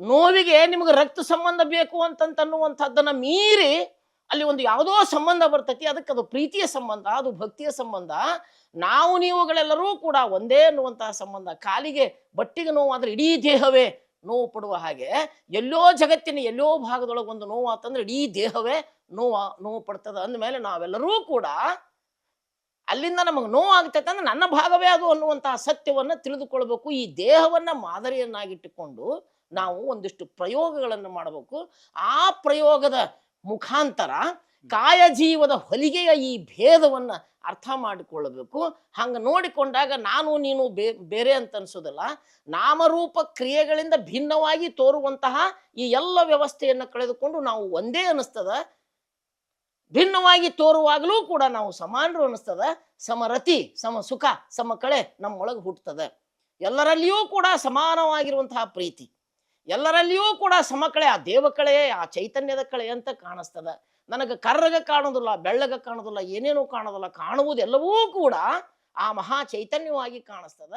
ನೋವಿಗೆ ನಿಮಗೆ ರಕ್ತ ಸಂಬಂಧ ಬೇಕು ಅಂತಂತನ್ನುವಂಥದ್ದನ್ನು ಮೀರಿ ಅಲ್ಲಿ ಒಂದು ಯಾವುದೋ ಸಂಬಂಧ ಬರ್ತೈತಿ, ಅದಕ್ಕೆ ಅದು ಪ್ರೀತಿಯ ಸಂಬಂಧ, ಅದು ಭಕ್ತಿಯ ಸಂಬಂಧ. ನಾವು ನೀವುಗಳೆಲ್ಲರೂ ಕೂಡ ಒಂದೇ ಅನ್ನುವಂತಹ ಸಂಬಂಧ. ಕಾಲಿಗೆ ಬಟ್ಟಿಗೆ ನೋವಾದ್ರೆ ಇಡೀ ದೇಹವೇ ನೋವು ಪಡುವ ಹಾಗೆ. ಎಲ್ಲೋ ಜಗತ್ತಿನ ಎಲ್ಲೋ ಭಾಗದೊಳಗೆ ಒಂದು ನೋವು ಆತಂದ್ರೆ ಇಡೀ ದೇಹವೇ ನೋವು ನೋವು ಪಡ್ತದೆ. ಅಂದಮೇಲೆ ನಾವೆಲ್ಲರೂ ಕೂಡ ಅಲ್ಲಿಂದ ನಮಗೆ ನೋವು ಆಗ್ತೈತೆ ಅಂದ್ರೆ ನನ್ನ ಭಾಗವೇ ಅದು ಅನ್ನುವಂತಹ ಸತ್ಯವನ್ನು ತಿಳಿದುಕೊಳ್ಬೇಕು. ಈ ದೇಹವನ್ನ ಮಾದರಿಯನ್ನಾಗಿಟ್ಟುಕೊಂಡು ನಾವು ಒಂದಿಷ್ಟು ಪ್ರಯೋಗಗಳನ್ನು ಮಾಡಬೇಕು. ಆ ಪ್ರಯೋಗದ ಮುಖಾಂತರ ಕಾಯಜೀವದ ಹೊಲಿಗೆಯ ಈ ಭೇದವನ್ನು ಅರ್ಥ ಮಾಡಿಕೊಳ್ಳಬೇಕು. ಹಂಗೆ ನೋಡಿಕೊಂಡಾಗ ನಾನು ನೀನು ಬೇ ಬೇರೆ ಅಂತ ಅನ್ಸೋದಲ್ಲ. ನಾಮರೂಪ ಕ್ರಿಯೆಗಳಿಂದ ಭಿನ್ನವಾಗಿ ತೋರುವಂತಹ ಈ ಎಲ್ಲ ವ್ಯವಸ್ಥೆಯನ್ನು ಕಳೆದುಕೊಂಡು ನಾವು ಒಂದೇ ಅನ್ನಿಸ್ತದ ಭಿನ್ನವಾಗಿ ತೋರುವಾಗಲೂ ಕೂಡ ನಾವು ಸಮಾನರು ಅನಿಸ್ತದ. ಸಮರತಿ ಸಮ ಸುಖ ಸಮ ಕಳೆ ನಮ್ಮೊಳಗೆ ಹುಟ್ಟುತ್ತದೆ ಎಲ್ಲರಲ್ಲಿಯೂ ಕೂಡ ಸಮಾನವಾಗಿರುವಂತಹ ಪ್ರೀತಿ. ಎಲ್ಲರಲ್ಲಿಯೂ ಕೂಡ ಸಮಕಳೆ, ಆ ದೇವಕಳೆ, ಆ ಚೈತನ್ಯದ ಕಳೆ ಅಂತ ಕಾಣಿಸ್ತದ. ನನಗೆ ಕರ್ರಗ ಕಾಣೋದಿಲ್ಲ, ಬೆಳ್ಳಗ ಕಾಣೋದಿಲ್ಲ, ಏನೇನೂ ಕಾಣೋದಿಲ್ಲ, ಕಾಣುವುದೆಲ್ಲವೂ ಕೂಡ ಆ ಮಹಾ ಚೈತನ್ಯವಾಗಿ ಕಾಣಿಸ್ತದ.